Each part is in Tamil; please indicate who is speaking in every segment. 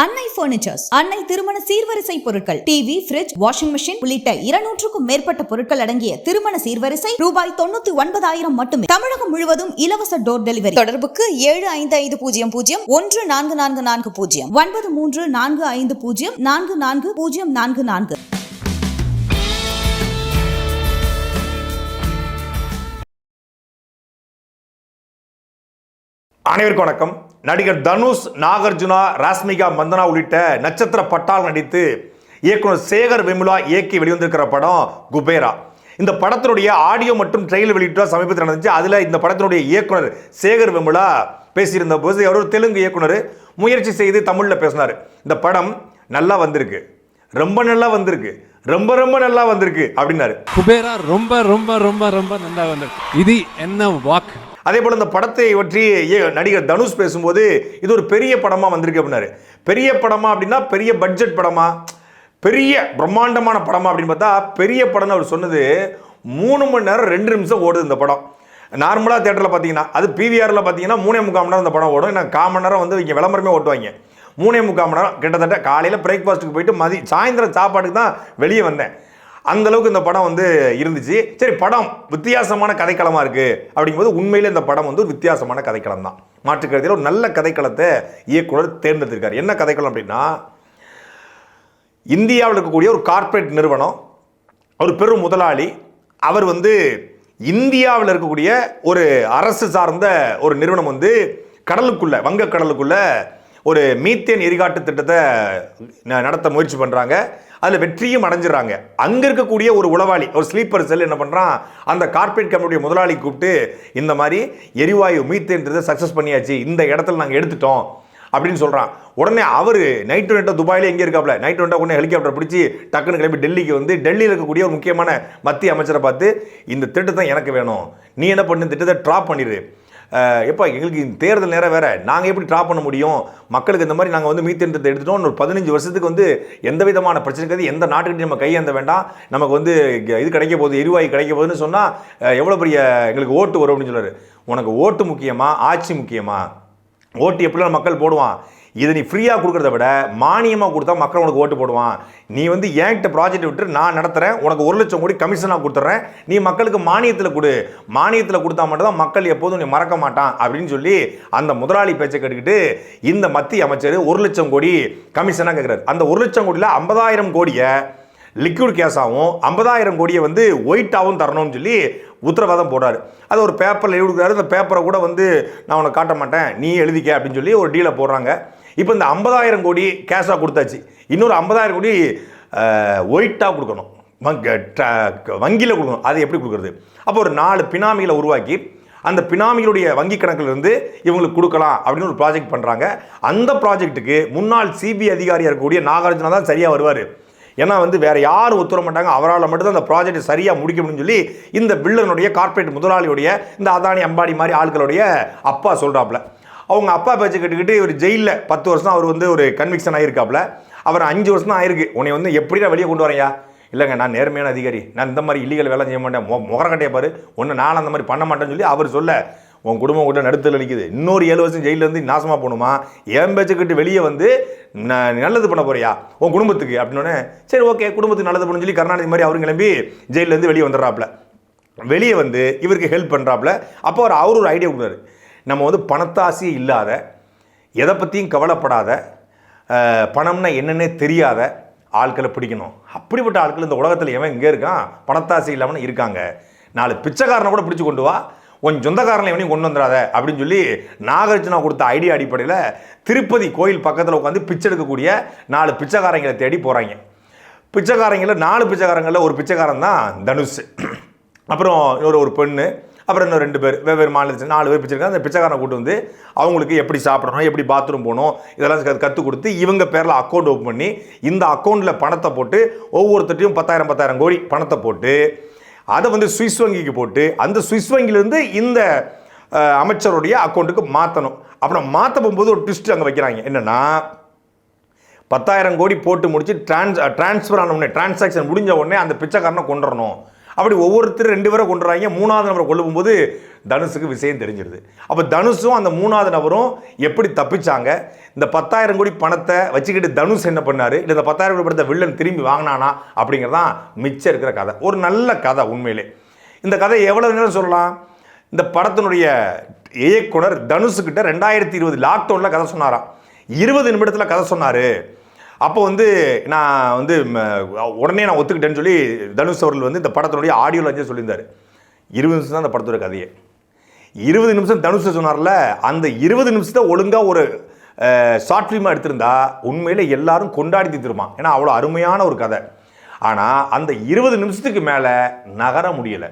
Speaker 1: அன்னை பர்னிச்சர்ஸ் அன்னை திருமண சீர்வரிசை பொருட்கள். டிவி பிரிட்ஜ் வாஷிங் மிஷின் உள்ளிட்ட இருநூற்றுக்கும் மேற்பட்ட பொருட்கள் அடங்கிய திருமண சீர்வரிசை ரூபாய் தொண்ணூத்தி ஒன்பதாயிரம் மட்டுமே. தமிழகம் முழுவதும் இலவச டோர் டெலிவரி தொடர்புக்கு ஏழு ஐந்து ஐந்து பூஜ்ஜியம் பூஜ்ஜியம் ஒன்று நான்கு நான்கு நான்கு பூஜ்ஜியம். ஒன்பது மூன்று நான்கு ஐந்து பூஜ்ஜியம் நான்கு நான்கு பூஜ்ஜியம் நான்கு நான்கு.
Speaker 2: அனைவருக்கும் வணக்கம். நடிகர் தனுஷ் நாகார்ஜுனா ராஸ்மிகா மந்தனா உள்ளிட்ட நட்சத்திர பட்டால் நடித்து இயக்குனர் சேகர் விமுலா இயக்கி வெளிவந்திருக்கிற படம் குபேரா. இந்த படத்தினுடைய ஆடியோ மற்றும் ட்ரெயிலர் வெளியிட்டு சமீபத்தில் நடந்துச்சு. அதில் இந்த படத்தினுடைய இயக்குனர் சேகர் விமுலா பேசியிருந்த போது அவர் ஒரு தெலுங்கு இயக்குனர் முயற்சி செய்து தமிழில் பேசினார். இந்த படம் நல்லா வந்திருக்கு. ரொம்ப நல்லா வந்திருக்கு. ரொம்ப ரொம்ப நல்லா வந்திருக்கு அப்படின்னாரு.
Speaker 3: குபேரா ரொம்ப ரொம்ப ரொம்ப ரொம்ப நல்லா வந்திருக்கு. இது என்ன வாக்கு?
Speaker 2: அதே போல் இந்த படத்தை பற்றி ஏ- நடிகர் தனுஷ் பேசும்போது இது ஒரு பெரிய படமாக வந்திருக்கு அப்படின்னாரு. பெரிய படமா அப்படின்னா பெரிய பட்ஜெட் படமா? பெரிய பிரம்மாண்டமான படமா அப்படின்னு பார்த்தா பெரிய படம்னு அவர் சொன்னது மூணு மணி நேரம் ரெண்டு நிமிஷம் ஓடுது இந்த படம். நார்மலாக தேட்டரில் பார்த்தீங்கன்னா அது பிவிஆரில் பார்த்தீங்கன்னா மூணே முக்கால் மணி நேரம் இந்த படம் ஓடும். ஏன்னா கால் மணி நேரம் வந்து இங்கே விளம்பரமே ஓட்டுவாங்க. மூணே முக்கால் மணி நேரம் கிட்டத்தட்ட காலையில் பிரேக்ஃபாஸ்ட்டுக்கு போயிட்டு மதி சாயந்தரம் சாப்பாட்டுக்கு தான் வெளியே வந்தேன். அந்த அளவுக்கு இந்த படம் வந்து இருந்துச்சு. சரி படம் வித்தியாசமான கதைக்களமாக இருக்குது அப்படிங்கும்போது உண்மையிலே இந்த படம் வந்து ஒரு வித்தியாசமான கதைக்களம் தான். மாற்றுக்கருத்தில் ஒரு நல்ல கதைக்களத்தை இயக்குனர் தேர்ந்தெடுத்திருக்காரு. என்ன கதைக்களம் அப்படின்னா இந்தியாவில் இருக்கக்கூடிய ஒரு கார்ப்பரேட் நிறுவனம் ஒரு பெரும் முதலாளி அவர் வந்து இந்தியாவில் இருக்கக்கூடிய ஒரு அரசு சார்ந்த ஒரு நிறுவனம் வந்து கடலுக்குள்ளே வங்கக்கடலுக்குள்ளே ஒரு மீத்தேன் எரிகாட்டு திட்டத்தை ந- நடத்த முயற்சி பண்ணுறாங்க அதில் வெற்றியும் அடைஞ்சிடறாங்க. அங்கே இருக்கக்கூடிய ஒரு உளவாளி ஒரு ஸ்லீப்பர் செல் என்ன பண்ணுறான் அந்த கார்பரேட் கம்பெனியுடைய முதலாளி கூப்பிட்டு இந்த மாதிரி எரிவாயு மீத்தேன்றதை சக்ஸஸ் பண்ணியாச்சு. இந்த இடத்துல நாங்கள் எடுத்துட்டோம். அப்படின்னு சொல்கிறான் உடனே அவர் நைட் நைட்டோ துபாயிலே எங்கே இருக்காப்ல நைட்டு நைட்டோ உடனே ஹெலிகாப்டர் பிடிச்சி டக்குன்னு கிளம்பி டெல்லிக்கு வந்து டெல்லியில் இருக்கக்கூடிய ஒரு முக்கியமான மத்திய அமைச்சரை பார்த்து இந்த திட்டத்தை எனக்கு வேணும். நீ என்ன பண்ணு? திட்டத்தை ட்ராப் பண்ணிடு எப்போ எங்களுக்கு இந்த தேர்தல் நேரம் வேறு. நாங்கள் எப்படி ட்ராப் பண்ண முடியும்? மக்களுக்கு இந்த மாதிரி நாங்கள் வந்து மீத்தேன் திட்டத்தை எடுத்துட்டோம். ஒரு பதினஞ்சு வருஷத்துக்கு வந்து எந்த விதமான பிரச்சனை கிடையாது. எந்த நாட்டுக்கிட்டையும் நம்ம கையேந்த வேண்டாம். நமக்கு வந்து இது கிடைக்க போகுது எரிவாயு கிடைக்க போகுதுன்னு சொன்னால் எவ்வளோ பெரிய எங்களுக்கு ஓட்டு வரும் அப்படின்னு சொல்லுவார் உனக்கு ஓட்டு முக்கியமா? ஆட்சி முக்கியமா? ஓட்டு எப்படிலாம் மக்கள் போடுவான்? இதை நீ ஃப்ரீயாக கொடுக்குறத விட மானியமாக கொடுத்தா மக்கள் உனக்கு ஓட்டு போடுவான். நீ வந்து என்கிட்ட ப்ராஜெக்ட் விட்டு நான் நடத்துகிறேன் உனக்கு ஒரு லட்சம் கோடி கமிஷனாக கொடுத்துட்றேன் நீ மக்களுக்கு மானியத்தில் கொடு. மானியத்தில் கொடுத்தா மட்டும்தான் மக்கள் எப்போதும் நீ மறக்க மாட்டான் அப்படின்னு சொல்லி அந்த முதலாளி பேச்சை கேட்டுக்கிட்டு இந்த மத்திய அமைச்சர் ஒரு லட்சம் கோடி கமிஷனாக கேட்குறாரு அந்த ஒரு லட்சம் கோடியில் ஐம்பதாயிரம் கோடியை லிக்விட் கேஸாகவும் ஐம்பதாயிரம் கோடியை வந்து ஒயிட்டாகவும் தரணும்னு சொல்லி உத்தரவாதம் போடுறாரு. அது ஒரு பேப்பரில் எழுதி கொடுக்குறாரு. அந்த பேப்பரை கூட வந்து நான் உனக்கு காட்ட மாட்டேன். நீ எழுதிக்க அப்படின்னு சொல்லி ஒரு டீலை போடுறாங்க. இப்போ இந்த ஐம்பதாயிரம் கோடி கேஷாக கொடுத்தாச்சு. இன்னொரு ஐம்பதாயிரம் கோடி ஒயிட்டாக கொடுக்கணும். வங்கியில் கொடுக்கணும். அது எப்படி கொடுக்குறது? அப்போ ஒரு நாலு பினாமிகளை உருவாக்கி அந்த பினாமிகளுடைய வங்கி கணக்கிலிருந்து இவங்களுக்கு கொடுக்கலாம் அப்படின்னு ஒரு ப்ராஜெக்ட் பண்ணுறாங்க அந்த ப்ராஜெக்ட்டுக்கு முன்னாள் சிபிஐ அதிகாரியாக இருக்கக்கூடிய நாகார்ஜுனா தான் சரியாக வருவார். ஏன்னா வந்து வேறு யாரும் ஒத்துற மாட்டாங்க. அவரால் மட்டும்தான் அந்த ப்ராஜெக்ட் சரியாக முடிக்க முடியும்னு சொல்லி இந்த பில்லனுடைய கார்ப்பரேட் முதலாளியுடைய இந்த அதானி அம்பாடி மாதிரி ஆட்களுடைய அப்பா சொல்கிறாப்புல அவங்க அப்பா பேச்சை கேட்டுக்கிட்டு இவர் ஜெயிலில் பத்து வருஷம் அவர் வந்து ஒரு கன்விக்ஷன் ஆகிருக்காப்புல அவர் அஞ்சு வருஷம் தான் ஆயிருக்கு. உன்னை வந்து எப்படி நான் வெளியே கொண்டு வரையா இல்லைங்க நான் நேர்மையான அதிகாரி. நான் இந்த மாதிரி இல்லீகல் வேலை செய்ய மாட்டேன். மொ முகரக்கட்டையை பாரு. ஒன்று நான் அந்த மாதிரி பண்ண மாட்டேன்னு சொல்லி அவர் சொல்ல உன் குடும்பம் கூட நடுத்தல் அளிக்குது இன்னொரு ஏழு வருஷம் ஜெயிலேருந்து நாசமாக போகணுமா? என் பேச்சுக்கிட்டு வெளியே வந்து நான் நல்லது பண்ண போறியா? உன் குடும்பத்துக்கு அப்படின்னோடனே சரி ஓகே குடும்பத்துக்கு நல்லது பண்ணு சொல்லி கருணாநிதி மாதிரி அவரும் கிளம்பி ஜெயிலேருந்து வெளியே வந்துடுறாப்புல. வெளியே வந்து இவருக்கு ஹெல்ப் பண்ணுறாப்புல அப்போ அவர் அவர் ஒரு ஐடியா கொடுக்குறாரு. நம்ம வந்து பணத்தாசி இல்லாத எதை பற்றியும் கவலைப்படாத பணம்னா என்னென்னே தெரியாத ஆட்களை பிடிக்கணும். அப்படிப்பட்ட ஆட்கள் இந்த உலகத்தில் எவன் இங்கே இருக்கான்? பணத்தாசி இல்லாமல் இருக்காங்க. நாலு பிச்சைக்காரனை கூட பிடிச்சி கொண்டு வா. உன் சொந்தக்காரனை எவனையும் கொண்டு வந்துடாத அப்படின்னு சொல்லி நாகார்ஜுனா கொடுத்த ஐடியா அடிப்படையில் திருப்பதி கோயில் பக்கத்தில் உட்காந்து பிச்சை எடுக்கக்கூடிய நாலு பிச்சைக்காரங்களை தேடி போகிறாங்க பிச்சைக்காரங்களில் நாலு பிச்சைக்காரங்களில் ஒரு பிச்சைக்காரன் தான் தனுஷ். அப்புறம் இன்னொரு ஒரு பெண்ணு. அப்புறம் இன்னும் ரெண்டு பேர் வெவ்வேறு மாநிலத்தில் நாலு பேர் பிச்சைக்காரன் அந்த பிச்சைக்காரனை கூட்டு வந்து அவங்களுக்கு எப்படி சாப்பிடணும் எப்படி பாத்ரூம் போகணும் இதெல்லாம் கற்றுக் கொடுத்து இவங்க பேரில் அக்கௌண்ட் ஓப்பன் பண்ணி இந்த அக்கௌண்ட்டில் பணத்தை போட்டு ஒவ்வொருத்தட்டையும் பத்தாயிரம் பத்தாயிரம் கோடி பணத்தை போட்டு அதை வந்து சுவிஸ் வங்கிக்கு போட்டு அந்த சுவிஸ் வங்கியிலேருந்து இந்த அமைச்சருடைய அக்கௌண்ட்டுக்கு மாற்றணும் அப்புறம் மாற்ற போகும்போது ஒரு ட்விஸ்ட் அங்கே வைக்கிறாங்க. என்னென்னா பத்தாயிரம் கோடி போட்டு முடிச்சு டிரான்ஸ் டிரான்ஸ்ஃபர் ஆன உடனே டிரான்சாக்ஷன் முடிஞ்ச உடனே அந்த பிச்சைக்காரனை கொண்டுறணும் அப்படி ஒவ்வொருத்தர் ரெண்டு பேரை கொண்டுறாங்க மூணாவது நபரை கொண்டு போகும்போது தனுஷுக்கு விஷயம் தெரிஞ்சிருது. அப்போ தனுஷும் அந்த மூணாவது நபரும் எப்படி தப்பிச்சாங்க? இந்த பத்தாயிரம் கோடி பணத்தை வச்சுக்கிட்டு தனுஷ் என்ன பண்ணார்? இல்லை இந்த பத்தாயிரம் கோடி பணத்தை வில்லன் திரும்பி வாங்கினானா? அப்படிங்கிறதான் மிச்சம் இருக்கிற கதை. ஒரு நல்ல கதை உண்மையிலே. இந்த கதை எவ்வளோ நேரம் சொல்லலாம்? இந்த படத்தினுடைய இயக்குனர் தனுஷுக்கிட்ட ரெண்டாயிரத்தி இருபது லாக்டவுனில் கதை சொன்னாராம். இருபது நிமிடத்தில் கதை சொன்னார். அப்போ வந்து நான் வந்து உடனே நான் ஒத்துக்கிட்டேன்னு சொல்லி தனுஷ் அவர்கள் வந்து இந்த படத்தினுடைய ஆடியோ லஞ்சம் சொல்லியிருந்தார். இருபது நிமிஷம் தான் அந்த படத்தோட கதையே. இருபது நிமிஷம் தனுஷ் சொன்னார்ல அந்த இருபது நிமிஷத்தை ஒழுங்காக ஒரு ஷார்ட் ஃபிலிமாக எடுத்திருந்தா உண்மையில் எல்லாரும் கொண்டாடி தீர்த்துருமா ஏன்னா அவ்வளோ அருமையான ஒரு கதை. ஆனால் அந்த இருபது நிமிஷத்துக்கு மேலே நகர முடியலை.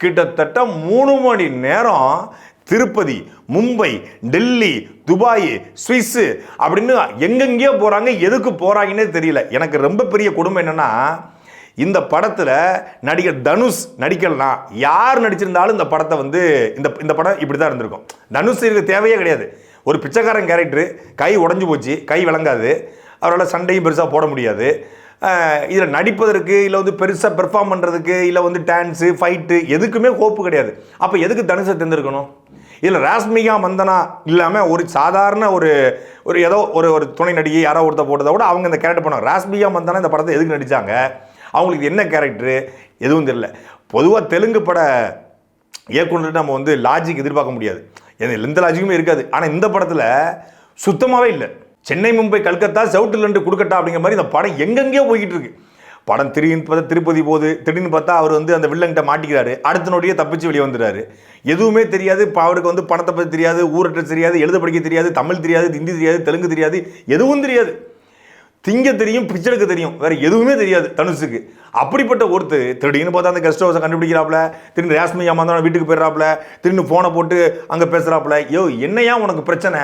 Speaker 2: கிட்டத்தட்ட மூணு மணி நேரம் திருப்பதி மும்பை டெல்லி துபாய் சுவிஸ்ஸு அப்படின்னு எங்கெங்கேயோ போகிறாங்க எதுக்கு போகிறாங்கன்னே தெரியல. எனக்கு ரொம்ப பெரிய குடும்பம் என்னென்னா இந்த படத்தில் நடிகர் தனுஷ் நடிக்கலாம் யார் நடிச்சிருந்தாலும் இந்த படத்தை வந்து இந்த இந்த படம் இப்படி தான் இருந்திருக்கும். தனுஷ் இருக்க தேவையே கிடையாது. ஒரு பிச்சைக்காரன் கேரக்டர் கை உடஞ்சு போச்சு கை விளங்காது அவரால் சண்டையும் பெருசாக போட முடியாது. இதில் நடிப்பதற்கு இல்லை வந்து பெருசாக பெர்ஃபார்ம் பண்ணுறதுக்கு இல்லை வந்து டான்ஸு ஃபைட்டு எதுக்குமே ஹோப்பு கிடையாது. அப்போ எதுக்கு தனுஷை தேர்ந்தெடுக்கணும்? இதில் ராஸ்மிகா மந்தனா இல்லாமல் ஒரு சாதாரண ஒரு ஒரு ஏதோ ஒரு ஒரு துணை நடிகை யாரோ ஒருத்தர் போட்டதை விட அவங்க இந்த கேரக்டர் பண்ணாங்க ராஸ்மிகா மந்தனா இந்த படத்தை எதுக்கு நடித்தாங்க அவங்களுக்கு என்ன கேரக்டரு எதுவும் தெரியல. பொதுவாக தெலுங்கு பட இயக்குனர் நம்ம வந்து லாஜிக் எதிர்பார்க்க முடியாது. எந்த- எந்த லாஜிக்குமே இருக்காது. ஆனால் இந்த படத்தில் சுத்தமாகவே இல்லை. சென்னை மும்பை கல்கத்தா செவுட்டில் ரெண்டு கொடுக்கட்டா அப்படிங்கிற மாதிரி இந்த படம் எங்கெங்கேயோ போய்கிட்டு இருக்குது படம் திடீர்னு பார்த்தா திருப்பதி போகுது. திடீர்னு பார்த்தா அவர் வந்து அந்த வில்லன்கிட்ட மாட்டிக்கிறாரு. அடுத்த நொடியே தப்பிச்சு வெளியே வந்துடுறாரு. எதுவுமே தெரியாது. இப்போ அவருக்கு வந்து பணத்தை பற்றி தெரியாது ஊரட்ட தெரியாது எழுத படிக்க தெரியாது தமிழ் தெரியாது ஹிந்தி தெரியாது தெலுங்கு தெரியாது எதுவும் தெரியாது. திங்க தெரியும் பிச்சருக்கு தெரியும். வேறு எதுவுமே தெரியாது தனுஷுக்கு. அப்படிப்பட்ட ஒருத்தர் திடீர்னு பார்த்தா அந்த கெஸ்ட் ஹவுஸை கண்டுபிடிக்கிறாப்புல திடீர்னு ரேஷ்மி அம்மா வீட்டுக்கு போயிடுறாப்புல திடீர்னு ஃபோனை போட்டு அங்கே பேசுகிறாப்புல யோ என்னையா உனக்கு பிரச்சனை?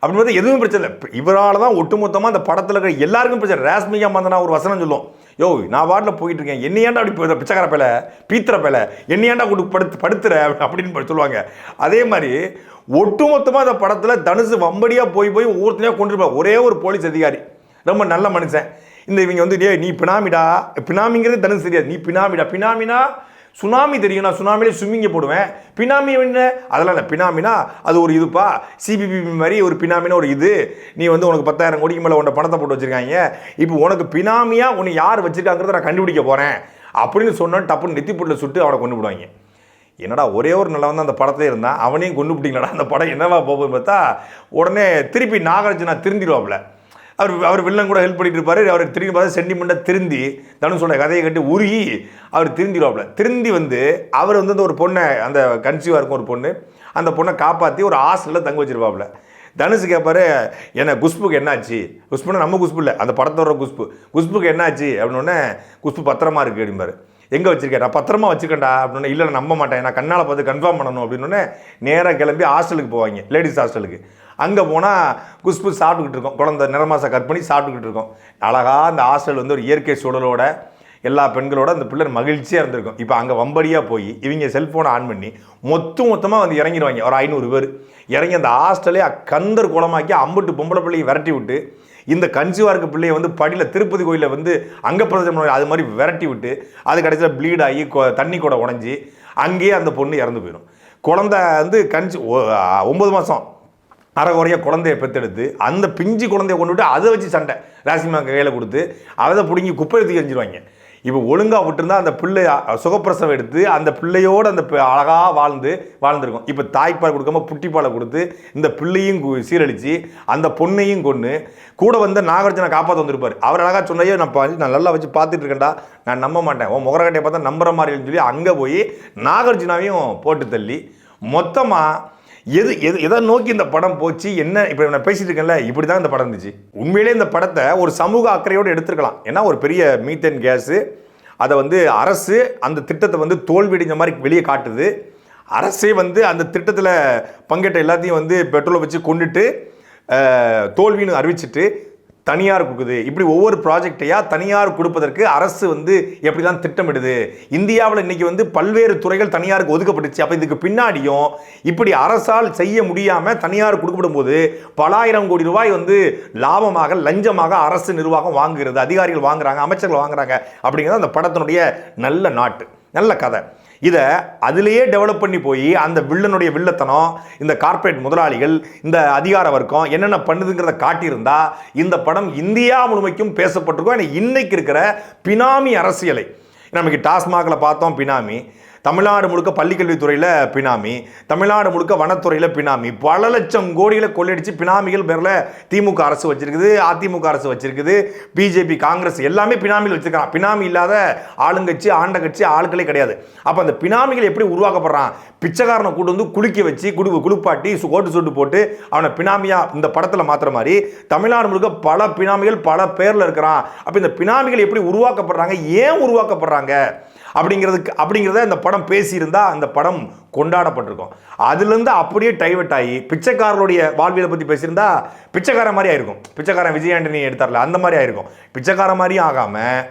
Speaker 2: அப்படின்னு பார்த்தா எதுவும் பிரச்சனை இல்லை. இவரால் தான் ஒட்டுமொத்தமாக அந்த படத்தில் இருக்கிற எல்லாருக்கும் பிரச்சனை. ரேஷ்மிகா மந்தனா ஒரு வசனம் சொல்லும். யோ நான் வாட்டில் போயிட்டு இருக்கேன் என்னையாண்டா அப்படி பிச்சைக்கார பேல பீத்திர பேல என்னையாண்டா கொண்டு படுத்து படுத்துற? அப்படின்னு சொல்லுவாங்க. அதே மாதிரி ஒட்டுமொத்தமாக அந்த படத்தில் தனுசு வம்படியாக போய் போய் ஒவ்வொருத்தனையாக கொண்டு ஒரே ஒரு போலீஸ் அதிகாரி. ரொம்ப நல்ல மனுஷன். இந்த இவங்க வந்து டேய் நீ பினாமிடா. பினாமிங்கிறது தனுசு தெரியாது. நீ பினாமிடா. பினாமினா சுனாமி தெரியும் நான் சுனாமிலே ஸ்விம்மிங்கை போடுவேன். பினாமி என்ன? அதெல்லாம் இல்லை. பினாமினா அது ஒரு இதுப்பா. சிபிபி மாதிரி ஒரு பினாமினா ஒரு இது. நீ வந்து உனக்கு பத்தாயிரம் கோடிக்கு மேலே உன்னை பணத்தை போட்டு வச்சுருக்காங்க. இப்போ உனக்கு பினாமியா உன்னை யார் வச்சுருக்காங்கிறத நான் கண்டுபிடிக்க போகிறேன் அப்படின்னு சொன்னோன்னு டப்புன்னு நெத்தி போட்டில் சுட்டு அவனை கொண்டு விடுவாங்க என்னடா ஒரே ஒரு நல்லவன் அந்த படத்துல இருந்தான் அவனையும் கொண்டு விட்டீங்களடா அந்த படம் என்னவா போகுதுன்னு பார்த்தா உடனே திருப்பி நாகார்ஜுனா திருந்திடுவாப்புல. அவர் அவர் வில்லன் கூட ஹெல்ப் பண்ணிட்டு இருப்பார். அவர் திரும்பி பார்த்தா சென்டிமெண்ட்டாக திருந்தி தனுஷோட கதையை கட்டி உருகி அவர் திருந்திடுவாப்புல. திருந்தி வந்து அவர் வந்து அந்த ஒரு பொண்ணை அந்த கன்சீவாக இருக்கும் ஒரு பொண்ணு அந்த பொண்ணை காப்பாற்றி ஒரு ஹாஸ்டலில் தங்க வச்சிருப்பாப்புல. தனுஷு கேட்பாரு என்ன குஷ்புக்கு என்னாச்சு? குஷ்புனா நம்ம குஷ்பு இல்லை அந்த படத்தோட குஷ்பு. குஷ்புக்கு என்னாச்சு? அப்படின்னோடனே குஷ்பு பத்திரமா இருக்கு அப்படிம்பாரு. எங்கே வச்சுருக்கேன்? நான் பத்திரமா வச்சுருக்கேன்டா அப்படின்னு இல்லை நம்ப மாட்டேன். நான் கண்ணால் பார்த்து கன்ஃபார்ம் பண்ணணும் அப்படின்னு நேராக கிளம்பி ஹாஸ்டலுக்கு போவாங்க. லேடிஸ் ஹாஸ்டலுக்கு அங்கே போனால் குஸ்பு சாப்பிட்டுக்கிட்டு இருக்கோம். குழந்தை நிறமாசம் கட் பண்ணி சாப்பிட்டுக்கிட்டு இருக்கோம். அழகாக அந்த ஹாஸ்டல் வந்து ஒரு இயற்கை சூழலோட எல்லா பெண்களோட அந்த பிள்ளை மகிழ்ச்சியாக இருந்திருக்கும். இப்போ அங்கே வம்படியாக போய் இவங்க செல்ஃபோனை ஆன் பண்ணி மொத்த மொத்தமாக வந்து இறங்கிடுவாங்க. ஒரு ஐநூறு பேர். இறங்கி அந்த ஹாஸ்டலே கந்தர் குளமாக்கி அம்புட்டு பொம்பளை பிள்ளையை விரட்டி விட்டு இந்த கன்சியூவாக பிள்ளையை வந்து படியில் திருப்பதி கோயிலில் வந்து அங்கப்பிரதேசம் அது மாதிரி விரட்டி விட்டு அது கடைசியில் ப்ளீட் ஆகி தண்ணி கூட உடஞ்சி அங்கேயே அந்த பொண்ணு இறந்து போயிடும் குழந்தை வந்து கன்சி ஒ- மாதம் அறகுறையாக குழந்தைய பெற்றெடுத்து அந்த பிஞ்சு குழந்தைய கொண்டு விட்டு அதை வச்சு சண்டை. ராசிமா கையில் கொடுத்து அதை பிடுங்கி குப்பை எடுத்து எரிஞ்சிருவாங்க இப்போ ஒழுங்காக விட்டுருந்தா அந்த பிள்ளை சுகப்பிரசவம் எடுத்து அந்த பிள்ளையோடு அந்த அழகாக வாழ்ந்து வாழ்ந்துருக்கும். இப்போ தாய்ப்பால் கொடுக்காம புட்டிப்பாலை கொடுத்து இந்த பிள்ளையும் சீரழித்து அந்த பொண்ணையும் கொண்டு கூட வந்து நாகார்ஜுனை காப்பாற்ற வந்திருப்பார். அவர் அழகாக சொன்னையோ நான் நான் நல்லா வச்சு பார்த்துட்டு இருக்கேன்டா நான் நம்ப மாட்டேன். உன் முகரக்கட்டையை பார்த்தா நம்புற மாதிரி சொல்லி அங்கே போய் நாகார்ஜுனாவையும் போட்டு தள்ளி மொத்தமாக எது எது எதை நோக்கி இந்த படம் போச்சு என்ன இப்போ நான் பேசிட்டு இருக்கேன்ல இப்படி தான் இந்த படம் இருந்துச்சு. உண்மையிலே இந்த படத்தை ஒரு சமூக அக்கறையோடு எடுத்துருக்கலாம். ஏன்னா ஒரு பெரிய மீத்தேன் கேஸு அதை வந்து அரசு அந்த திட்டத்தை வந்து தோல்வியடைஞ்ச மாதிரி வெளியே காட்டுது. அரசே வந்து அந்த திட்டத்தில் பங்கேற்ற எல்லாத்தையும் வந்து பெட்ரோலை வச்சு கொண்டுட்டு தோல்வின்னு அறிவிச்சிட்டு தனியார் கொடுக்குது இப்படி ஒவ்வொரு ப்ராஜெக்டையா தனியார் கொடுப்பதற்கு அரசு வந்து எப்படிலாம் திட்டமிடுது? இந்தியாவில் இன்னைக்கு வந்து பல்வேறு துறைகள் தனியாருக்கு ஒதுக்கப்பட்டுச்சு. அப்போ இதுக்கு பின்னாடியும் இப்படி அரசால் செய்ய முடியாமல் தனியார் கொடுக்கப்படும் போது பலாயிரம் கோடி ரூபாய் வந்து லாபமாக லஞ்சமாக அரசு நிர்வாகம் வாங்குகிறது. அதிகாரிகள் வாங்குறாங்க அமைச்சர்கள் வாங்குறாங்க அப்படிங்கிறது அந்த படத்தினுடைய நல்ல நாட்டு நல்ல கதை. இதை அதிலேயே டெவலப் பண்ணி போய் அந்த வில்லனுடைய வில்லத்தனம் இந்த கார்ப்பரேட் முதலாளிகள் இந்த அதிகார வர்க்கம் என்னென்ன பண்ணுதுங்கிறத காட்டியிருந்தா இந்த படம் இந்தியா முழுமைக்கும் பேசப்பட்டிருக்கும். ஏன்னா இன்னைக்கு இருக்கிற பினாமி அரசியலை நமக்கு டாஸ்மாகில் பார்த்தோம் பினாமி. தமிழ்நாடு முழுக்க பள்ளிக்கல்வித்துறையில் பினாமி தமிழ்நாடு முழுக்க வனத்துறையில் பினாமி. பல லட்சம் கோடிகளை கொள்ளையடிச்சு பினாமிகள் பேரில் திமுக அரசு வச்சிருக்குது அதிமுக அரசு வச்சிருக்குது பிஜேபி காங்கிரஸ் எல்லாமே பினாமிகள் வச்சிருக்கான் பினாமி இல்லாத ஆளுங்கட்சி ஆண்ட கட்சி ஆட்களே கிடையாது. அப்போ அந்த பினாமிகள் எப்படி உருவாக்கப்படுறான்? பிச்சைக்காரனை கூட்டு வந்து குளிக்க வச்சு குடு குளிப்பாட்டி சு- கோட்டு சுட்டு போட்டு அவனை பினாமியா இந்த படத்தில் மாத்துற மாதிரி தமிழ்நாடு முழுக்க பல பினாமிகள் பல பேரில் இருக்கிறான். அப்போ இந்த பினாமிகள் எப்படி உருவாக்கப்படுறாங்க? ஏன் உருவாக்கப்படுறாங்க? அப்படிங்கிறதுக்கு அப்படிங்கிறத இந்த படம் பேசியிருந்தால் அந்த படம் கொண்டாடப்பட்டிருக்கும். அதுலேருந்து அப்படியே டைவெட் ஆகி பிச்சைக்காரருடைய வாழ்வியலை பற்றி பேசியிருந்தா பிச்சைக்காரன் மாதிரி ஆயிருக்கும். பிச்சைக்காரன் விஜயாண்டனி எடுத்தார்ல அந்த மாதிரி ஆயிருக்கும். பிச்சைக்காரன் மாதிரியும் ஆகாமல்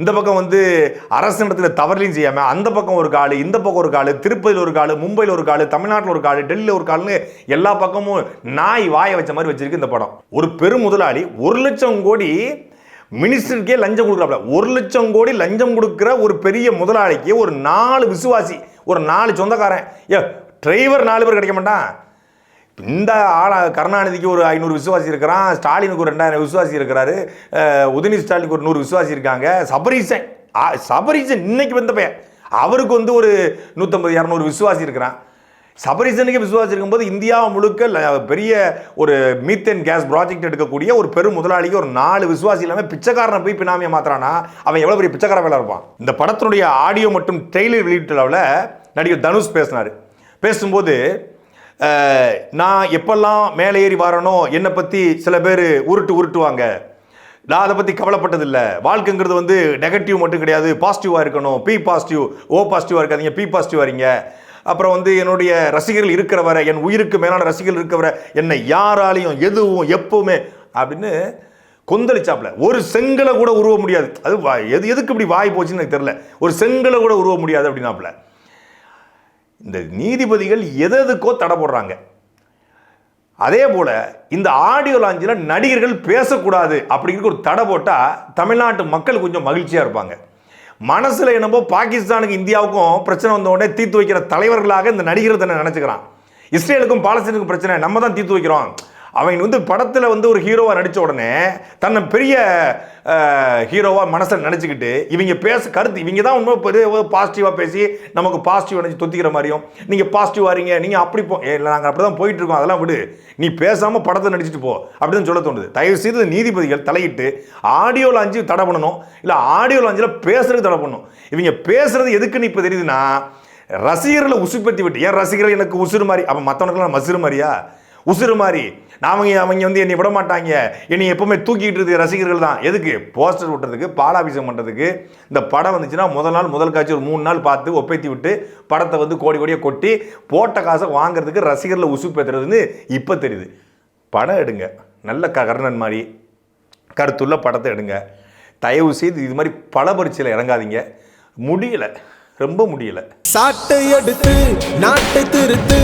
Speaker 2: இந்த பக்கம் வந்து அரசிடத்தில் தவறுலையும் செய்யாமல் அந்த பக்கம் ஒரு காலு இந்த பக்கம் ஒரு காலு திருப்பதியில் ஒரு காலு மும்பையில் ஒரு காலு தமிழ்நாட்டில் ஒரு காலு டெல்லியில் ஒரு காலுன்னு எல்லா பக்கமும் நாய் வாயை வச்ச மாதிரி வச்சிருக்கு இந்த படம். ஒரு பெரும் முதலாளி ஒரு லட்சம் கோடி மினிஸ்டருக்கே லஞ்சம் கொடுக்குறாப்ல. ஒரு லட்சம் கோடி லஞ்சம் கொடுக்குற ஒரு பெரிய முதலாளிக்கு ஒரு நாலு விசுவாசி ஒரு நாலு சொந்தக்காரன். ஏ டிரைவர் நாலு பேர் கிடைக்க மாட்டான். இந்த ஆளா கருணாநிதிக்கு ஒரு ஐநூறு விசுவாசி இருக்கிறான் ஸ்டாலினுக்கு ஒரு ரெண்டாயிரம் விசுவாசி இருக்கிறாரு அஹ் உதயநிதி ஸ்டாலினுக்கு ஒரு நூறு விசுவாசி இருக்காங்க. சபரீசன் ஆ, சபரீசன் இன்னைக்கு வந்த பையன். அவருக்கு வந்து ஒரு நூற்றம்பது இரநூறு விசுவாசி இருக்கிறான். சபரிசனுக்கு விசுவாசி இருக்கும்போது இந்தியா முழுக்க பெரிய ஒரு மீத்தேன் கேஸ் ப்ராஜெக்ட் எடுக்கக்கூடிய ஒரு பெரும் முதலாளிக்கு ஒரு நாலு விசுவாசி இல்லாமல் பிச்சைக்காரனை போய் பினாமியை மாத்திரானா அவன் எவ்வளோ பெரிய பிச்சைக்கார வேலை இருப்பான்? இந்த படத்தினுடைய ஆடியோ மற்றும் ட்ரெய்லர் வெளியிட்டளவில் நடிகர் தனுஷ் பேசினார். பேசும்போது நான் எப்பெல்லாம் மேலே ஏறி வரனோ என்னை பற்றி சில பேர் உருட்டு உருட்டுவாங்க. நான் அதை பற்றி கவலைப்பட்டதில்லை. வாழ்க்கைங்கிறது வந்து நெகட்டிவ் மட்டும் கிடையாது. பாசிட்டிவாக இருக்கணும். பி பாசிட்டிவ் ஓ பாசிட்டிவாக இருக்காதீங்க. பி பாசிட்டிவாக இருங்க. அப்புறம் வந்து என்னுடைய ரசிகர்கள் இருக்கிறவரை என் உயிருக்கு மேலான ரசிகர்கள் இருக்கிறவரை என்னை யாராலையும் எதுவும் எப்பவுமே அப்படின்னு கொந்தளிச்சாப்புல. ஒரு செங்கலை கூட உருவ முடியாது. அது எது எதுக்கு இப்படி வாய் போச்சுன்னு எனக்கு தெரியல. ஒரு செங்கலை கூட உருவ முடியாது அப்படின்னாப்புல. இந்த நீதிபதிகள் எது எதுக்கோ தடை போடுறாங்க. அதே போல் இந்த ஆடியோ லாஞ்சில் நடிகர்கள் பேசக்கூடாது அப்படிங்கிற ஒரு தடை போட்டால் தமிழ்நாட்டு மக்கள் கொஞ்சம் மகிழ்ச்சியாக இருப்பாங்க. மனசில் என்னமோ பாகிஸ்தானுக்கு இந்தியாவுக்கும் பிரச்சனை வந்த உடனே தீர்த்து வைக்கிற தலைவர்களாக இந்த நடிகர் தன்னை நினச்சிக்கிறான். இஸ்ரேலுக்கும் பாலஸ்தீனுக்கும் பிரச்சனை நம்ம தான் தீர்த்து வைக்கிறோம். அவன் வந்து படத்தில் வந்து ஒரு ஹீரோவாக நடித்த உடனே தன்னை பெரிய ஹீரோவாக மனசில் நினச்சிக்கிட்டு இவங்க பேச கருத்து இவங்க தான் உண்மை பெரிய பாசிட்டிவாக பேசி நமக்கு பாசிட்டிவ் நினச்சி தொத்திக்கிற மாதிரியும் நீங்கள் பாசிட்டிவ் வரீங்க நீங்கள் அப்படி போ இல்லை நாங்கள் அப்படி தான் போயிட்டுருக்கோம் அதெல்லாம் விடு. நீ பேசாமல் படத்தை நடிச்சிட்டு போ அப்படின்னு சொல்ல தோணுது. தயவு செய்து நீதிபதிகள் தலையிட்டு ஆடியோ லாஞ்சு தடை பண்ணணும் இல்லை ஆடியோ லாஞ்சில் பேசுறதுக்கு தடை பண்ணணும். இவங்க பேசுறது எதுக்குன்னு இப்போ தெரியுதுன்னா ரசிகர்களை உசுப்பத்தி விட்டு ஏன் ரசிகர்கள் எனக்கு உசுறு மாதிரி அப்போ மற்றவனுக்குலாம் மசுறு மாதிரியா? உசுறு மாதிரி. அவங்க அவங்க வந்து என்னை விட மாட்டாங்க. என்னை எப்பவுமே தூக்கிட்டு இருக்க ரசிகர்கள் தான். எதுக்கு? போஸ்டர் விட்டுறதுக்கு பாலாபிஷேகம் பண்ணுறதுக்கு இந்த படம் வந்துச்சுன்னா முதல் நாள் முதல் காட்சி ஒரு மூணு நாள் பார்த்து ஒப்பேத்தி விட்டு படத்தை வந்து கோடி கோடியாக கொட்டி போட்ட காசை வாங்குறதுக்கு ரசிகர்களை உசுப்பேத்துறதுன்னு இப்போ தெரியுது. படம் எடுங்க. நல்ல கர்ணன் மாதிரி கருத்துள்ள படத்தை எடுங்க. தயவு செய்து இது மாதிரி பல பரீட்சையில் இறங்காதீங்க. முடியல. ரொம்ப முடியல.
Speaker 4: சாட்டை எடுத்து நாட்டை திருத்து.